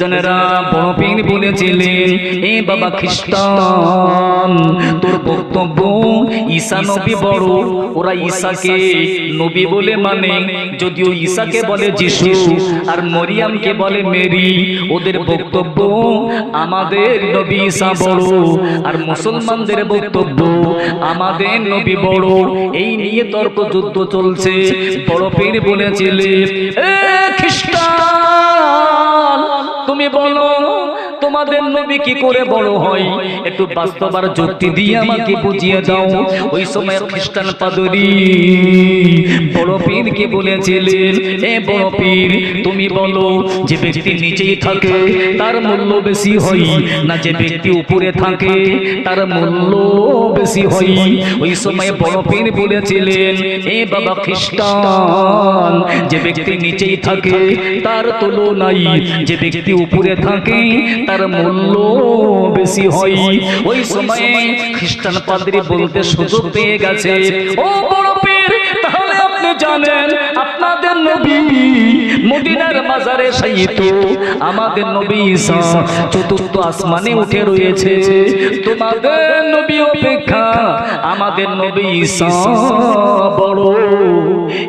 জনেরা বলে মানে। মরিয়ামকে বলে মেরি। ওদের বক্তব্য আমাদের নবী ঈসা বড়। আর মুসলমানদের বক্তব্য আমাদের নবী বড়। এই নিয়ে তর্ক যুদ্ধ চলছে। বড় পীর বলেছিলেন এ খ্রিস্টান তুমি বলো তোমাদের নবী কি করে বড় হয়? একটু বাস্তবার যুক্তি দিয়ে আমাকে বুঝিয়ে দাও। ওই সময় খ্রিস্টান পাদরি বড় পীরকে বলেছিলেন, এ বড় পীর, তুমি বলো, যে ব্যক্তি নিচেই থাকে, তার মূল্য বেশি হয় না যে ব্যক্তি উপরে থাকে, তার মূল্য বেশি হয়। ওই সময় বড় পীর বলেছিলেন, এ বাবা খ্রিস্টান, যে ব্যক্তি নিচেই থাকে, তার তুলনায় যে ব্যক্তি উপরে থাকে, তার মূল্য বেশি হয়। ওই সময়ে খ্রিস্টান পাদ্রী বলতে সুযোগ পেয়ে গেছে। ও বড় পীর, তাহলে আপনি জানেন, আপনাদের নবী মদিনার মাজারে শায়িত। আমাদের নবী ঈসা চতুর্থ আসমানে উঠে রয়েছে। তোমাদের নবী অপেক্ষা, আমাদের নবী ঈসা বড়।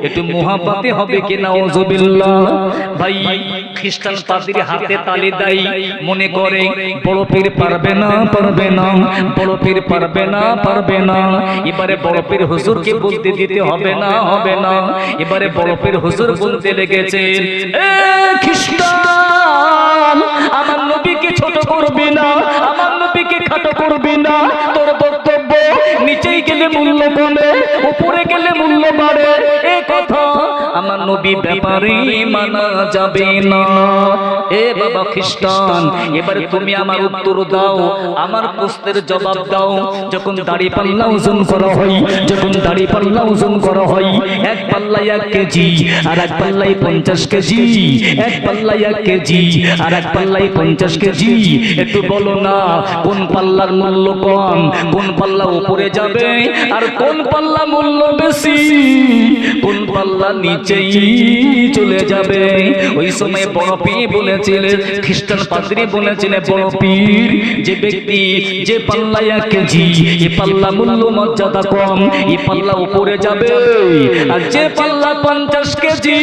একটু মহাপাতে হবে কিনা নাউজুবিল্লাহ ভাই খ্রিস্টান পাদ্রী হাতে তালি দেয়। মনে করে বড় পীর পারবে না পারবে না বড় পীর পারবে না পারবে না এবারে বড় পীর হুজুরকে বলতে দিতে হবে না হবে না এবারে বড় পীর হুজুর বলতে লেগেছে এ খ্রিস্টান আমার নবীকে ছোট করবি না আমার নবীকে খাটো করবি না তোর বক্তব্য নিচেই গেলে মূল্য কমে উপরে গেলে মূল্য বাড়ে এ কথা আমার নবী ব্যাপারে মানা যাবে না। এ বাবা খ্রিস্টান, এবারে তুমি আমার উত্তর দাও, আমার প্রশ্নের জবাব দাও। যখন দাড়ি পাল্লা ওজন করা হয়, যখন দাড়ি পাল্লা ওজন করা হয়, এক পাল্লায় এক কেজি, আর এক পাল্লায় পঞ্চাশ কেজি, এক পাল্লায় এক কেজি, আর এক পাল্লায় পঞ্চাশ কেজি। একটু বলো না, কোন পাল্লার মূল্য কম, কোন পাল্লা উপরে যাবে, আর কোন পাল্লা মূল্য বেশি? কোন পাল্লা চলে যাবে। ওই সময় বড় বলেছিলেন, খ্রিস্টান পাদ্রী বলেছিলেন, বড় যে ব্যক্তি, যে পাল্লা এক কেজি, এ পাল্লা মূল্য মর্যাদা কম, এ পাল্লা উপরে যাবে। আর যে পাল্লা পঞ্চাশ কেজি,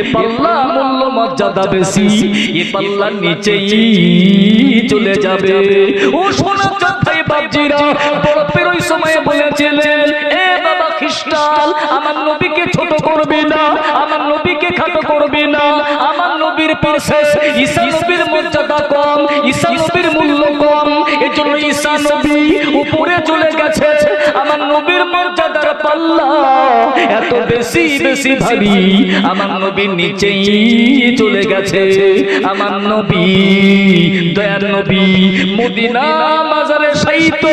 এ পাল্লা মূল্য মর্যাদা বেশি, এ পাল্লা নিচেই চলে যাবে। ও সোনা চাঁদাই বাবজিরা বড় পীর ওই নবীকে ছোট করবি না, আমার নবীকে খাটো করবি না। আমার নবীর পাশে ঈসা নবীর মর্যাদা কম, ঈসা নবীর মূল্য কম। এজন্য ঈসা নবী উপরে চলে গেছে। আমার নবীর মর্যাদার পাল্লা এত বেশি বেশি ভারী। আমার নবীর নিচেই চলে গেছে। আমার নবী, দয়ার নবী, মদিনা মাজারে সাইত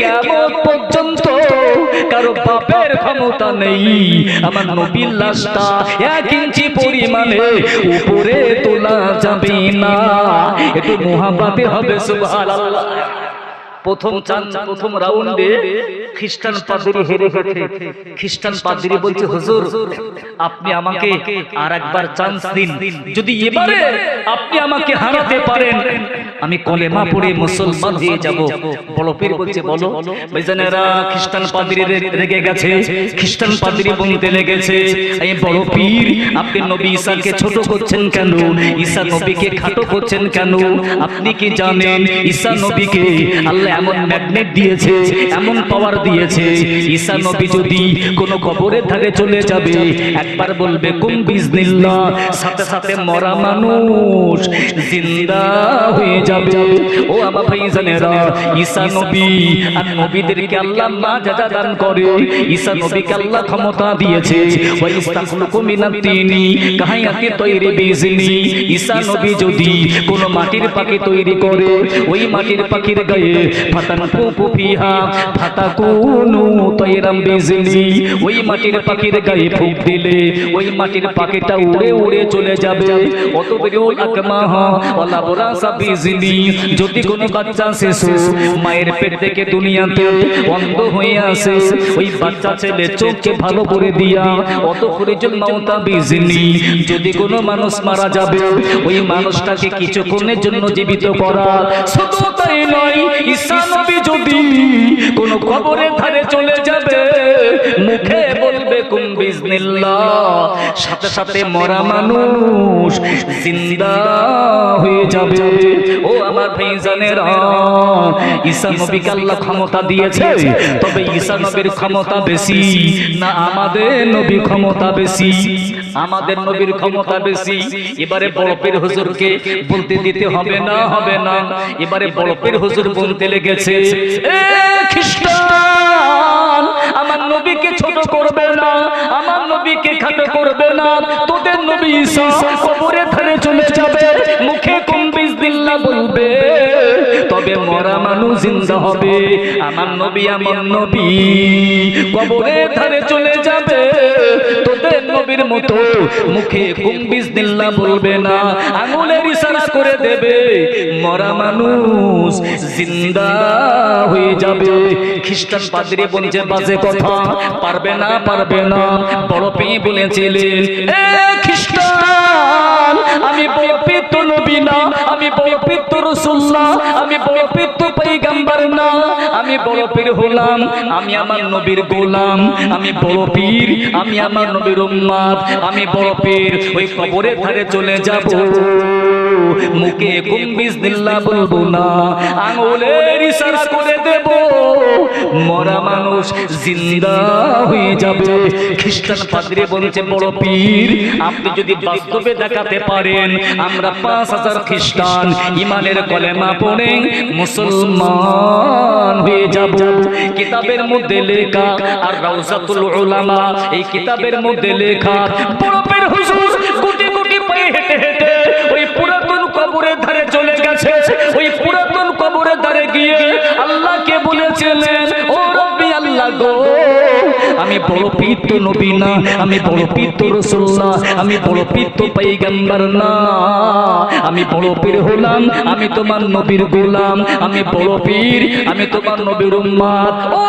কেমন পর্যন্ত কারও বাপের ক্ষমতা নেই। আমার নবীর লাশটা এক ইঞ্চি পরিমাণে উপরে তোলা যাবে না। একটু মহাবাতে হবে, সুবহানাল্লাহ। প্রথম চান প্রথম রাউন্ডে খ্রিস্টান পাদ্রী হেরে গেছে খ্রিস্টান পাদ্রী বলছে হুজুর আপনি আমাকে আর একবার চান্স দিন। যদি এবারে আপনি আমাকে হারাতে পারেন আমি কলেমা পড়ে মুসলমান হয়ে যাব। বড় পীর বলছে বলো ভাইজানেরা খ্রিস্টান পাদ্রী রেগে গেছে। খ্রিস্টান পাদ্রী বলতে লেগেছে এই বড় পীর আপনি নবী ঈসাকে ছোট করছেন কেন? ঈসা নবীকে খাটো করছেন কেন? আপনি কি জানেন ঈসা নবীকে আল্লাহ এমন ম্যাগনেট দিয়েছে, এমন পাওয়ার দিয়েছে। ঈসা নবী যদি কোনো কবরের ধারে চলে যাবে, একবার বলবে, কুম বিজনিল্লাহ সাথে সাথে মরা মানুষ জিন্দা হয়ে যাবে। ও আমার ভাইজানেরা ঈসা নবী আর নবীদেরকে আল্লাহ মা যাজা দান করে ঈসা নবীকে আল্লাহ ক্ষমতা দিয়েছে। ওয়া ইস্তাখলুকু মিনাত তিনি, কাহায়াতি তৈরি বিজনি ঈসা নবী যদি কোনো মাটির পাখি তৈরি করে, ওই মাটির পাখির গায়ে ওই মাটির পাখির গায়ে দিলে, ওই মাটির পাখিটা উড়ে উড়ে চলে যাবে। অত যদি কোনো বাচ্চা শিশু মায়ের পেট থেকে দুনিয়াতে অন্ধ হয়ে আসে, ওই বাচ্চা ছেলে চোখকে ভালো করে দিয়া অত ফরিজুল মাউতা বিজলি। যদি কোনো মানুষ মারা যাবে, ওই মানুষটাকে কিছুক্ষণের জন্য জীবিত করা শুধু তাই নয় ঈসা নবী যদি কোন কবরের ধারে চলে যাবে মুখে বলবে কুম সাথে সাথে মরা মানুষ জিন্দা হয়ে যাবে। ও আমার ভাইজানেরা, ঈসা নবীকে আল্লাহ ক্ষমতা দিয়েছে, তবে ঈসা নবীর ক্ষমতা বেশি, না আমাদের নবী ক্ষমতা বেশি। আমাদের নবীর ক্ষমতা বেশি। এবারে বড় পীর হুজুরকে বলতে দিতে হবে না হবে না। এবারে বড় পীর হুজুর বলতে লেগেছে, এ করবে না, আমার নবীকে খাটো করবে না, তোদের নবী ঈসা কবরে ধারে চলে যাবে, মুখে কম না বলবে, তবে মরা মানুষ জিন্দা হবে, আমার নবী আমার নবী কবরে ধারে চলে নবীর মতো। মুখে কুম্বিস দিল্লা বলবে না, আঙুলের ইশারা করে দেবে। মরা মানুষ জিন্দা হয়ে যাবে। খ্রিস্টান পাদ্রি বলছে, বাজে কথা, পারবে না পারবে না। বড় পেয়ে বলেছিলেন খ্রিস্টান, আমি বড় তো নবী না আমি বড় পিত্ত রসুল্লাহ, আমি বড় পিত্ত পৈগম্বর না, আমি বড় পীর হলাম, আমি আমার নবীর গোলাম, আমি বড় পীর, আমি আমার নবীর উম্মাদ, আমি বড় পীর, ওই কবরের ধারে চলে যাব। মুখে কুম্বিস দিল্লা বলব না, আঙুলের ইশারা করে দেব। মরা মানুষ জিন্দা হয়ে যাবে। খ্রিস্টান পাদ্রী বলেছে বড় পীর আপনি যদি বাস্তবে দেখাতে পারেন আমরা পাঁচ হাজার খ্রিস্টান ইমানের কলেমা পড়ে মুসলমান হয়ে যাব। কিতাবের মধ্যে লেখা আর রাউজাতুল উলামা এই কিতাবের মধ্যে লেখা বড় পীর হুজুর গুটি গুটি পায়ে হেঁটে হেঁটে ওই পুরাতন কবরের ধারে চলে গেছে। ওই পুরাতন কবরের ধারে গিয়ে গো। আমি বড় পিত নবী না আমি বড় পিত রসুল্লাহ আমি বড় পিত্ত পাইগাম্বার না। আমি বড় পীর হলাম আমি তোমার নবীর গোলাম আমি বড় পীর আমি তোমার নবীর উম্মাদ। ও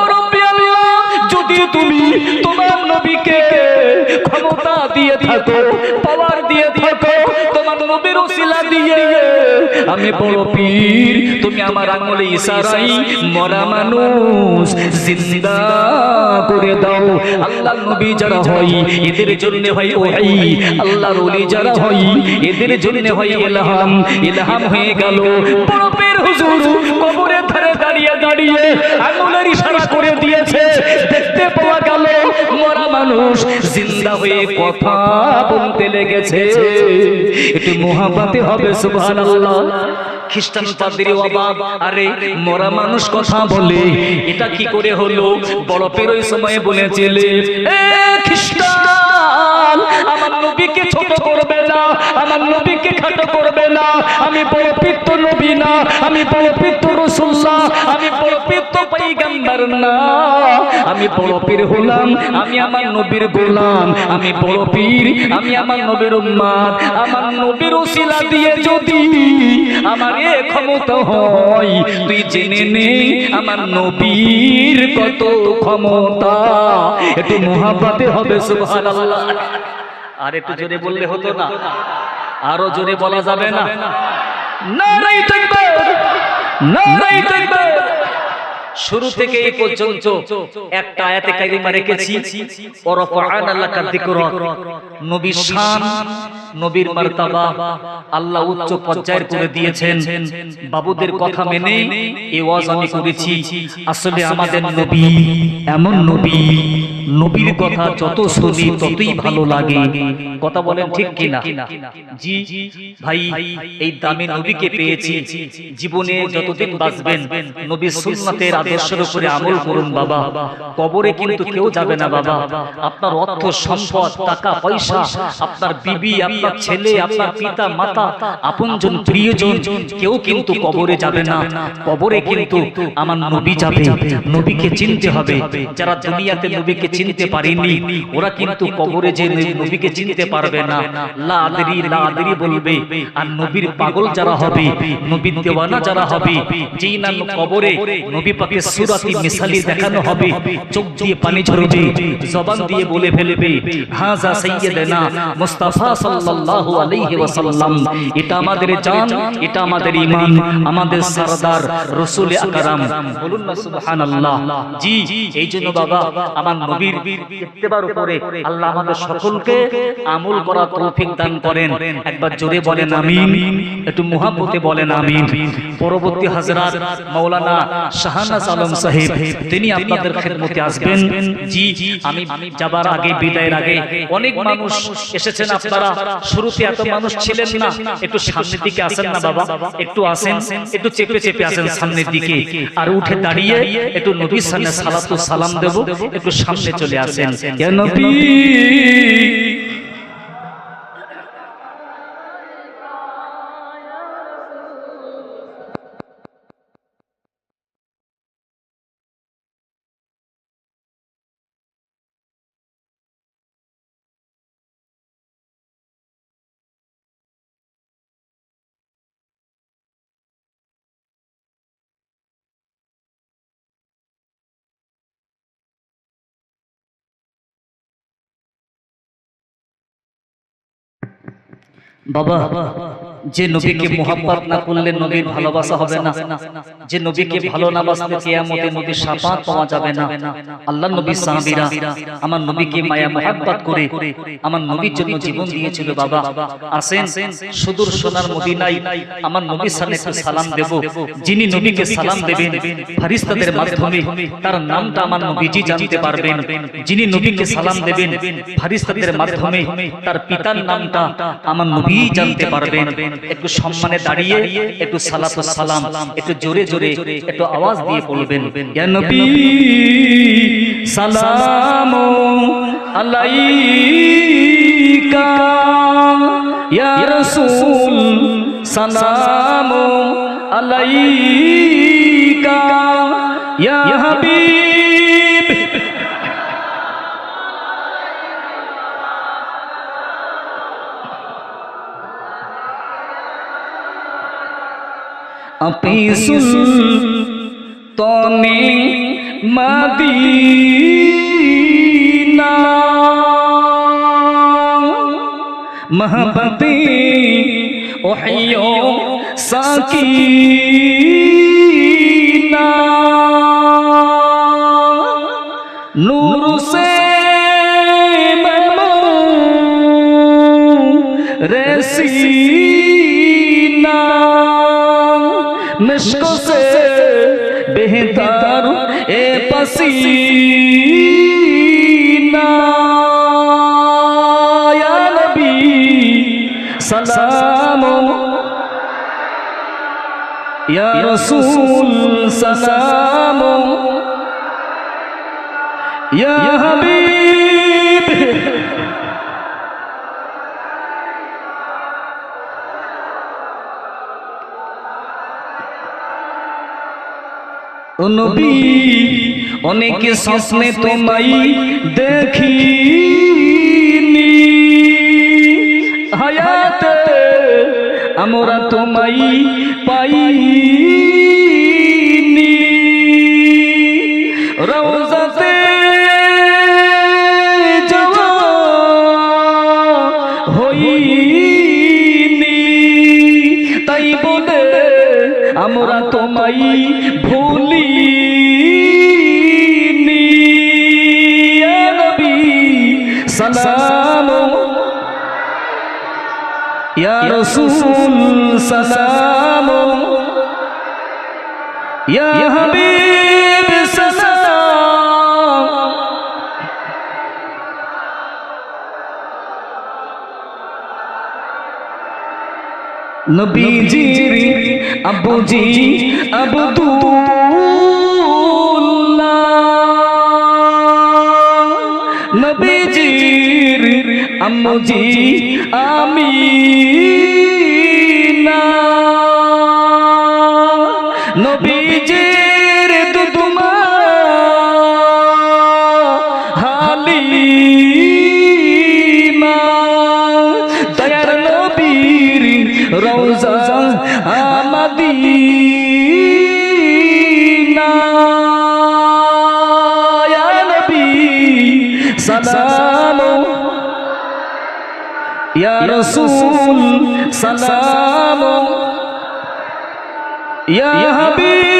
যদি তুমি, তোমার নবীকে ক্ষমতা দিয়ে থাকো পাওয়ার দিয়ে থাকো, তোমার নবীর ওসিলা দিয়ে। আমি বড় পীর, তুমি আমার আঙুলে ইশারাই মরা মানুষ, জিন্দা করে দাও। আল্লাহ নবী যারা হয়, এদের জন্য হয় ওহাই। আল্লাহর ওলি যারা হয়, এদের জন্য হয় ইলহাম ইলহাম হয়ে গেল। বড় পীর হুজুর কবরের ধারে দাঁড়িয়ে দাঁড়িয়ে আঙুলের ইশারা করে দিয়েছে। দেখতে পাওয়া গেল, মরা মানুষ জিন্দা হয়ে কথা বলতে লেগেছে। একটু মোহাম্মতে হবে, সুবহানাল্লাহ। খ্রিস্টান পাদ্রী অবাক। আরে, মরা মানুষ কথা বলে, এটা কি করে হলো? বড় পীর ওই সময় বলেছিলে, এ খ্রিস্টান আমার নবীকে ছোট করবে না, আমার নবীকে খাটো করবে না, আমি বড় নবী না, আমি বড় পিত্ত রসুল্লাহ আমি বড় পিত্ত পৈগম্বর না। আমি বড় পীর হলাম, আমি আমার নবীর গোলাম, আমি বড় পীর, আমি আমার নবীর উম্মাদ, আমার নবীর ওসিলা দিয়ে যদি আমার এ ক্ষমতা হয়, তুই জেনে নে আমার নবীর কত ক্ষমতা। একটু মহাপাতে হবে, সুবহানাল্লাহ। আর একটু জোরে বললে হতো না। আরও জোরে বলা যাবে না। শুরু থেকে এই পর্যন্ত একটা আয়াতে কারিমা রেখেছি। নবীর শান নবীর মার্তাবা। আল্লাহ উচ্চ পর্যায়ের করে দিয়েছেন। বাবুদের কথা মেনে এই ওয়াজ আমি করেছি। আসলে আমাদের নবী এমন নবী। নবীর কথা যত শুনি ততই ভালো লাগে। কথা বলেন ঠিক কিনা? জি ভাই এই দামি নবীকে পেয়েছি। জীবনে যতদিন বাঁচবেন নবীর সুন্নাতের আদর্শের উপরে আমল করুন বাবা। কবরে কিন্তু কেউ যাবে না বাবা। আপনার অর্থ সম্পদ টাকা পয়সা আপনার বিবি আপনার ছেলে আপনার পিতা মাতা আপনজন প্রিয়জন কেউ কিন্তু কবরে যাবে না। কবরে কিন্তু আমার নবী যাবে নবীকে চিনতে হবে। যারা দুনিয়াতে নবীকে চিনতে পারেনি। ওরা কিন্তু কবরে যে নবীকে চিনতে পারবে না। লা আদরি লা আদরি বলবে। আর নবীর পাগল যারা হবে নবীর দেওয়ানা যারা হবে যেই নাম কবরে নবী পাকে সুরাতি মিসালি দেখানো হবে। চোখ দিয়ে পানি ঝরবে জবান দিয়ে বলে ফেলবে হাজা সাইয়্যিদানা মুস্তাফা সাল্লাল্লাহু আলাইহি ওয়াসাল্লাম। এটা আমাদের জান এটা আমাদের ঈমান আমাদের সরদার রাসূল আকরাম। বলুন না সুবহানাল্লাহ জি এই জন্য বাবা আমার নবীর ইত্তেবার উপরে আল্লাহ আমাদের সকলকে আমল করা তৌফিক দান করেন। একবার জোরে বলেন আমিন। একটু মুহাব্বতে বলেন আমিন। পরবর্তী হযরত মাওলানা শাহানাজ আলম সাহেব তিনি আপনাদের খেদমতে আসবেন। জি আমি যাবার আগে বিদায়ের আগে অনেক মানুষ এসেছেন আপনারা। শুরুতে এত মানুষ ছিলেন না। একটু সামনের দিকে আসেন না বাবা। একটু আসেন একটু চেপে চেপে আসেন সামনের দিকে। আর উঠে দাঁড়িয়ে একটু নবীর সামনে সালাতু সালাম দেব একটু সামনে চলে আসেন। নবী বাবা যে নবীকে মোহাম্মত না করলে নবীর ভালোবাসা হবে না। যে নবীকে ভালো না বাসলে কিয়ামতে নবীর শাফাত পাওয়া যাবে না। আল্লাহ নবী সাহাবীরা আমার নবীকে মায়া মোহাব্বত করে আমার নবীর জন্য জীবন দিয়েছিল বাবা। আসেন সুদূর সোনার মদিনায় আমার নবীর সামনে একটু সালাম দেব। যিনি নবীকে সালাম দেবেন ফারিস্তাদের মাধ্যমে তার নামটা আমার নবীজি জানতে পারবেন। যিনি নবীকে সালাম দেবেন ফারিস্তাদের মাধ্যমে তার পিতার নামটা আমার নবী জানতে পারবেন একটু সম্মানে দাঁড়িয়ে, একটু সালাত সালাম, একটু জোরে জোরে, একটু আওয়াজ দিয়ে বলবেন সালাম সালাম আলাইকা, ইয়া अपिसुल तोने मदीना महबते ओहियो साकीना বেহতার এ পসিনা। ইয়া নবী সালাম। ইয়া রাসূল সালাম। নবী অনেকে স্বপ্নে তোমায় দেখিনি। হায়াতে আমরা তোমায় পাইনি আমরা তোমায় ভুলি সালাম। ইয়া রাসূল সালাম। ইয়া হাবিব নবীজির আবুজি আবদুল্লাহ। নবীজির আম্মুজি আমিনা। রওজা আমাদিনা সালাম। ইয়া রাসূল সালাম। ইয়া হাবিব।